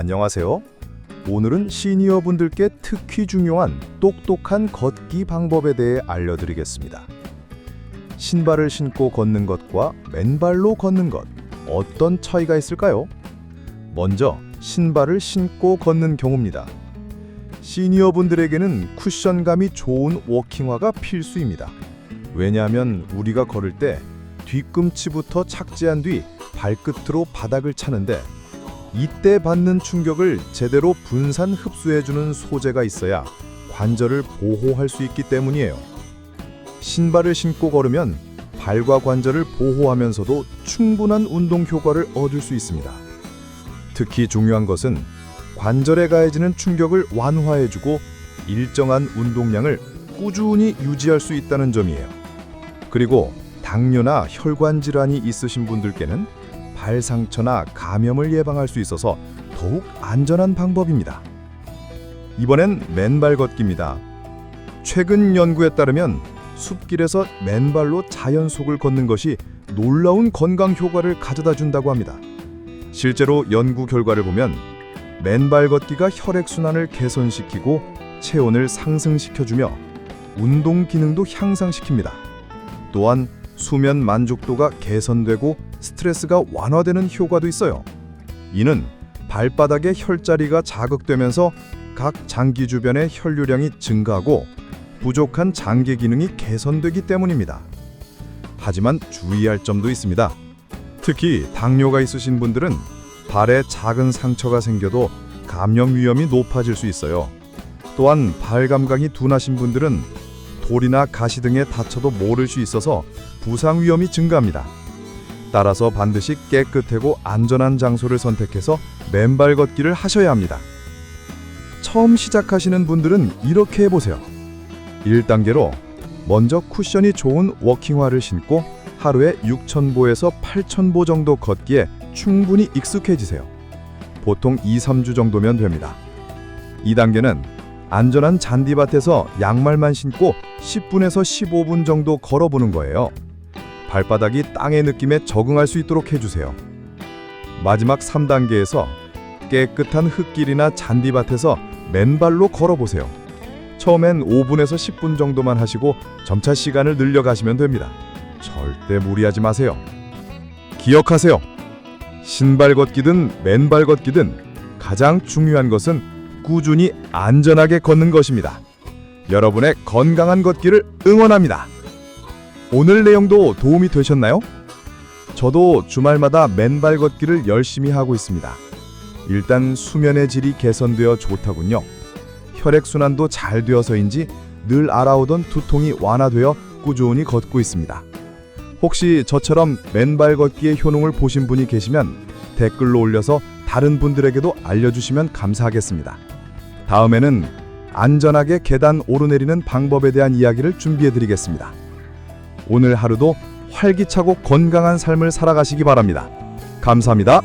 안녕하세요. 오늘은 시니어 분들께 특히 중요한 똑똑한 걷기 방법에 대해 알려드리겠습니다. 신발을 신고 걷는 것과 맨발로 걷는 것, 어떤 차이가 있을까요? 먼저 신발을 신고 걷는 경우입니다. 시니어 분들에게는 쿠션감이 좋은 워킹화가 필수입니다. 왜냐하면 우리가 걸을 때 뒤꿈치부터 착지한 뒤 발끝으로 바닥을 차는데 이때 받는 충격을 제대로 분산 흡수해주는 소재가 있어야 관절을 보호할 수 있기 때문이에요. 신발을 신고 걸으면 발과 관절을 보호하면서도 충분한 운동 효과를 얻을 수 있습니다. 특히 중요한 것은 관절에 가해지는 충격을 완화해주고 일정한 운동량을 꾸준히 유지할 수 있다는 점이에요. 그리고 당뇨나 혈관 질환이 있으신 분들께는 발 상처나 감염을 예방할 수 있어서 더욱 안전한 방법입니다. 이번엔 맨발 걷기입니다. 최근 연구에 따르면 숲길에서 맨발로 자연 속을 걷는 것이 놀라운 건강 효과를 가져다 준다고 합니다. 실제로 연구 결과를 보면 맨발 걷기가 혈액 순환을 개선시키고 체온을 상승시켜주며 운동 기능도 향상시킵니다. 또한 수면 만족도가 개선되고 스트레스가 완화되는 효과도 있어요. 이는 발바닥의 혈자리가 자극되면서 각 장기 주변의 혈류량이 증가하고 부족한 장기 기능이 개선되기 때문입니다. 하지만 주의할 점도 있습니다. 특히 당뇨가 있으신 분들은 발에 작은 상처가 생겨도 감염 위험이 높아질 수 있어요. 또한 발 감각이 둔하신 분들은 돌이나 가시 등에 다쳐도 모를 수 있어서 부상 위험이 증가합니다. 따라서 반드시 깨끗하고 안전한 장소를 선택해서 맨발 걷기를 하셔야 합니다. 처음 시작하시는 분들은 이렇게 해보세요. 1단계로 먼저 쿠션이 좋은 워킹화를 신고 하루에 6,000보에서 8,000보 정도 걷기에 충분히 익숙해지세요. 보통 2, 3주 정도면 됩니다. 2단계는 안전한 잔디밭에서 양말만 신고 10분에서 15분 정도 걸어보는 거예요. 발바닥이 땅의 느낌에 적응할 수 있도록 해주세요. 마지막 3단계에서 깨끗한 흙길이나 잔디밭에서 맨발로 걸어보세요. 처음엔 5분에서 10분 정도만 하시고 점차 시간을 늘려가시면 됩니다. 절대 무리하지 마세요. 기억하세요. 신발 걷기든 맨발 걷기든 가장 중요한 것은 꾸준히 안전하게 걷는 것입니다. 여러분의 건강한 걷기를 응원합니다. 오늘 내용도 도움이 되셨나요? 저도 주말마다 맨발 걷기를 열심히 하고 있습니다. 일단 수면의 질이 개선되어 좋다군요. 혈액순환도 잘 되어서인지 늘 알아오던 두통이 완화되어 꾸준히 걷고 있습니다. 혹시 저처럼 맨발 걷기의 효능을 보신 분이 계시면 댓글로 올려서 다른 분들에게도 알려주시면 감사하겠습니다. 다음에는 안전하게 계단 오르내리는 방법에 대한 이야기를 준비해 드리겠습니다. 오늘 하루도 활기차고 건강한 삶을 살아가시기 바랍니다. 감사합니다.